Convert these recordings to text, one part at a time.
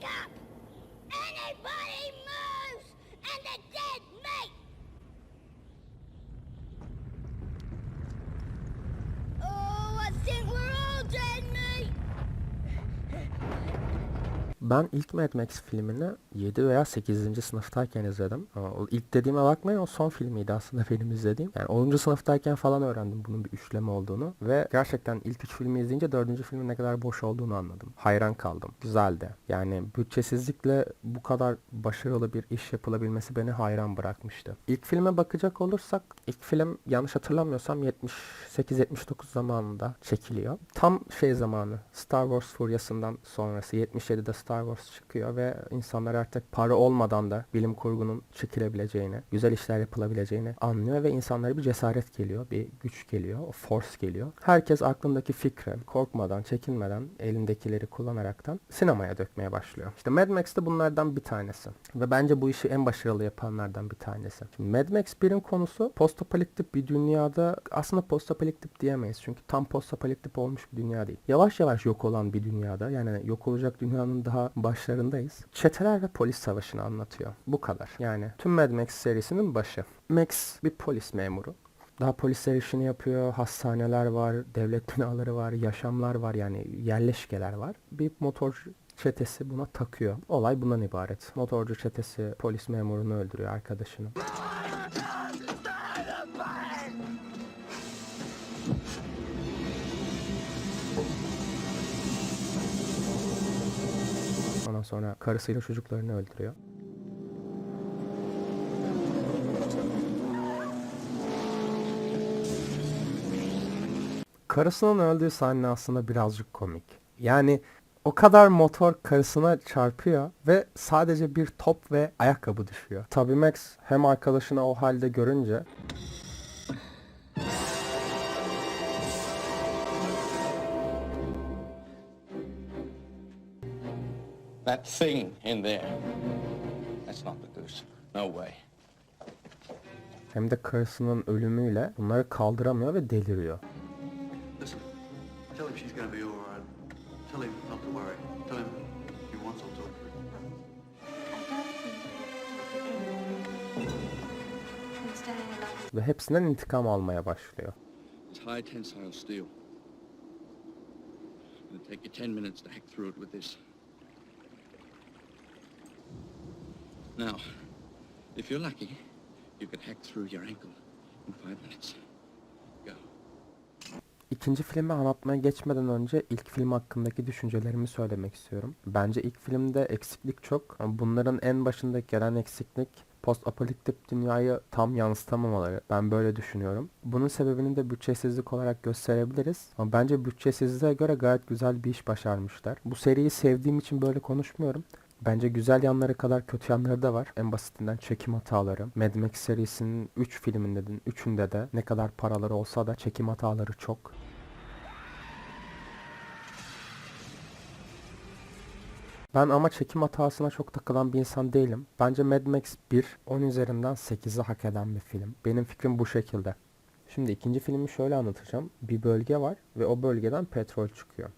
pick up! Anybody moves, and the dead meat! Ben ilk Mad Max filmini 7 veya 8. sınıftayken izledim. Ama o ilk dediğime bakmayın o son filmiydi aslında benim izlediğim. Yani 10. sınıftayken falan öğrendim bunun bir üçleme olduğunu. Ve gerçekten ilk üç filmi izleyince 4. filmin ne kadar boş olduğunu anladım. Hayran kaldım. Güzeldi. Yani bütçesizlikle bu kadar başarılı bir iş yapılabilmesi beni hayran bırakmıştı. İlk filme bakacak olursak ilk film yanlış hatırlamıyorsam 78-79 zamanında çekiliyor. Tam şey zamanı Star Wars furyasından sonrası 77'de Star Wars çıkıyor ve insanlar artık para olmadan da bilim kurgunun çekilebileceğini, güzel işler yapılabileceğini anlıyor ve insanlara bir cesaret geliyor, bir güç geliyor, o force geliyor. Herkes aklındaki fikri korkmadan, çekinmeden, elindekileri kullanaraktan sinemaya dökmeye başlıyor. İşte Mad Max de bunlardan bir tanesi. Ve bence bu işi en başarılı yapanlardan bir tanesi. Şimdi Mad Max 1'in konusu postapokaliptik bir dünyada aslında postapokaliptik diyemeyiz. Çünkü tam postapokaliptik olmuş bir dünya değil. Yavaş yavaş yok olan bir dünyada yani yok olacak dünyanın daha başlarındayız. Çeteler ve polis savaşını anlatıyor. Bu kadar. Yani tüm Mad Max serisinin başı. Max bir polis memuru. Daha polisler işini yapıyor, hastaneler var, devlet binaları var, yaşamlar var yani yerleşkeler var. Bir motor çetesi buna takıyor. Olay bundan ibaret. Motorcu çetesi polis memurunu öldürüyor arkadaşını. Sonra karısıyla çocuklarını öldürüyor. Karısının öldüğü sahne aslında birazcık komik. Yani o kadar motor karısına çarpıyor ve sadece bir top ve ayakkabı düşüyor. Tabii Max hem arkadaşını o halde görünce That thing in there. That's not the goose. No way. hem de karısının ölümüyle bunları kaldıramıyor ve deliriyor. Listen, tell him she's gonna be all right. Tell him not to worry. Tell him he wants to talk to her. I'm staying alone. Ve hepsinden intikam almaya başlıyor. It's high tensile steel. It'll take you ten minutes to hack through it with this. Now, if you're lucky, you can hack through your ankle in five minutes. Go. İkinci filmi anlatmaya geçmeden önce ilk film hakkındaki düşüncelerimi söylemek istiyorum. Bence ilk filmde eksiklik çok. Bunların en başında gelen eksiklik post apokaliptik dünyayı tam yansıtamamaları. Ben böyle düşünüyorum. Bunun sebebini de bütçesizlik olarak gösterebiliriz. Ama bence bütçesizliğe göre gayet güzel bir iş başarmışlar. Bu seriyi sevdiğim için böyle konuşmuyorum. Bence güzel yanları kadar kötü yanları da var. En basitinden çekim hataları. Mad Max serisinin 3 filminde de 3'ünde de ne kadar paraları olsa da çekim hataları çok. Ben ama çekim hatasına çok takılan bir insan değilim. Bence Mad Max 1 10 üzerinden 8'i hak eden bir film. Benim fikrim bu şekilde. Şimdi ikinci filmi şöyle anlatacağım. Bir bölge var ve o bölgeden petrol çıkıyor.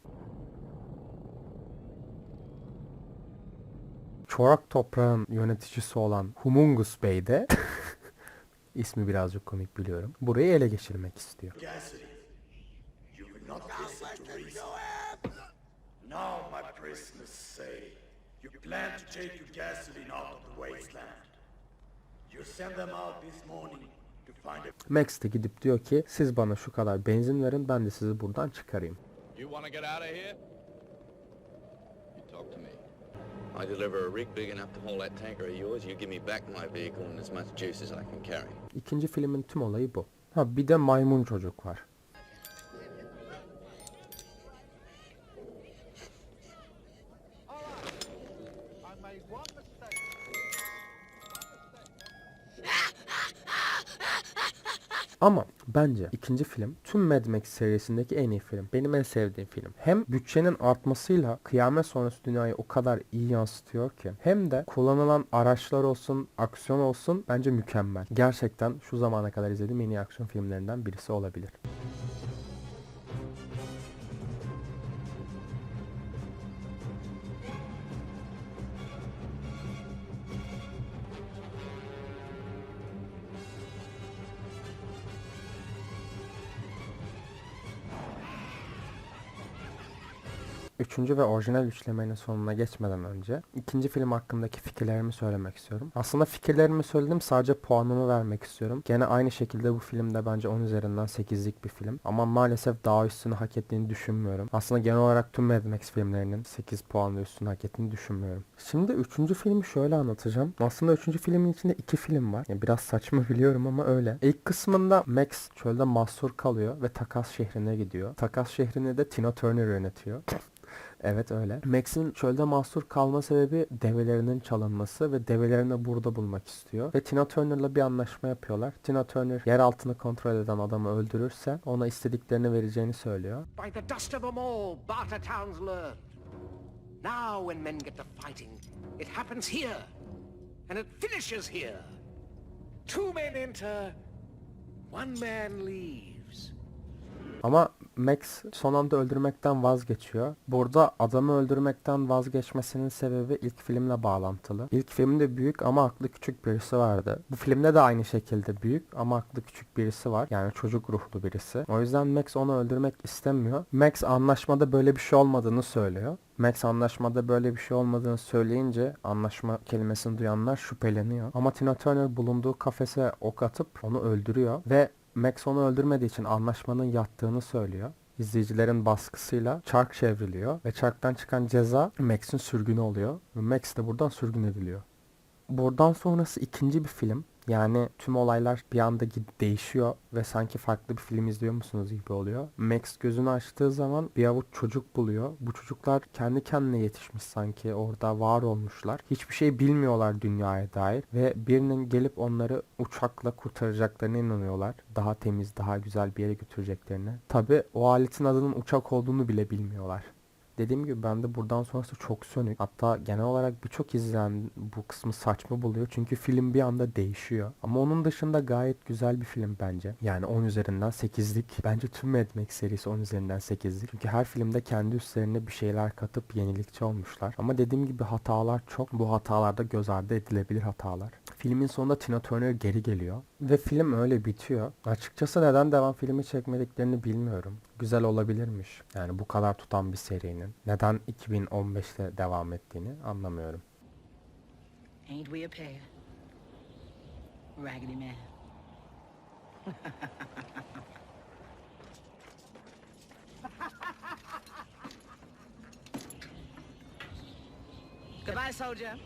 Çorak toprağın yöneticisi olan Humungus Bey de ismi birazcık komik biliyorum. Burayı ele geçirmek istiyor. Now my prisoners say you plan to take your gasoline out of the wasteland. You send them out this morning to find a Max de gidip diyor ki siz bana şu kadar benzin verin ben de sizi buradan çıkarayım. You want to get out of here? You talk to me. I deliver a rig big enough to haul that tanker of yours. You give me back my vehicle and as much juice as I can carry. İkinci filmin tüm olayı bu. Ha bir de maymun çocuk var. Ama bence ikinci film tüm Mad Max serisindeki en iyi film. Benim en sevdiğim film. Hem bütçenin artmasıyla kıyamet sonrası dünyayı o kadar iyi yansıtıyor ki. Hem de kullanılan araçlar olsun, aksiyon olsun bence mükemmel. Gerçekten şu zamana kadar izlediğim en iyi aksiyon filmlerinden birisi olabilir. Üçüncü ve orijinal üçlemenin sonuna geçmeden önce ikinci film hakkındaki fikirlerimi söylemek istiyorum. Aslında fikirlerimi söyledim sadece puanımı vermek istiyorum. Gene aynı şekilde bu filmde bence 10 üzerinden 8'lik bir film. Ama maalesef daha üstünü hak ettiğini düşünmüyorum. Aslında genel olarak tüm Mad Max filmlerinin 8 puan ve üstünü hak ettiğini düşünmüyorum. Şimdi üçüncü filmi şöyle anlatacağım. Aslında üçüncü filmin içinde iki film var. Yani biraz saçma biliyorum ama öyle. İlk kısmında Max çölde mahsur kalıyor ve Takas şehrine gidiyor. Takas şehrini de Tina Turner yönetiyor. Evet öyle. Max'in çölde mahsur kalma sebebi develerinin çalınması ve develerini burada bulmak istiyor. Ve Tina Turner'la bir anlaşma yapıyorlar. Tina Turner yer altını kontrol eden adamı öldürürse ona istediklerini vereceğini söylüyor. By the dust of them all, Barter towns learned. Now when men get to fighting, it happens here. And it finishes here. Two men enter, one man leaves. Ama Max son anda öldürmekten vazgeçiyor. Burada adamı öldürmekten vazgeçmesinin sebebi ilk filmle bağlantılı. İlk filmde büyük ama aklı küçük birisi vardı. Bu filmde de aynı şekilde büyük ama aklı küçük birisi var. Yani çocuk ruhlu birisi. O yüzden Max onu öldürmek istemiyor. Max anlaşmada böyle bir şey olmadığını söylüyor. Max anlaşmada böyle bir şey olmadığını söyleyince anlaşma kelimesini duyanlar şüpheleniyor. Ama Tina Turner bulunduğu kafese ok atıp onu öldürüyor ve Max onu öldürmediği için anlaşmanın yattığını söylüyor. İzleyicilerin baskısıyla çark çevriliyor ve çarktan çıkan ceza Max'in sürgünü oluyor ve Max de buradan sürgün ediliyor. Buradan sonrası ikinci bir film. Yani tüm olaylar bir anda değişiyor ve sanki farklı bir film izliyor musunuz gibi oluyor. Max gözünü açtığı zaman bir avuç çocuk buluyor. Bu çocuklar kendi kendine yetişmiş sanki orada var olmuşlar. Hiçbir şey bilmiyorlar dünyaya dair ve birinin gelip onları uçakla kurtaracaklarına inanıyorlar. Daha temiz, daha güzel bir yere götüreceklerine. Tabi o aletin adının uçak olduğunu bile bilmiyorlar. Dediğim gibi ben de buradan sonrası çok sönük. Hatta genel olarak birçok izleyen bu kısmı saçma buluyor. Çünkü film bir anda değişiyor. Ama onun dışında gayet güzel bir film bence. Yani 10 üzerinden 8'lik. Bence tüm Mad Max serisi 10 üzerinden 8'lik. Çünkü her filmde kendi üstlerine bir şeyler katıp yenilikçi olmuşlar. Ama dediğim gibi hatalar çok. Bu hatalarda göz ardı edilebilir hatalar. Filmin sonunda Tina Turner geri geliyor. Ve film öyle bitiyor. Açıkçası neden devam filmi çekmediklerini bilmiyorum. Güzel olabilirmiş. Yani bu kadar tutan bir serinin. Neden 2015'te devam ettiğini anlamıyorum. Ain't we a pair? Raggedy Man. Goodbye, soldier.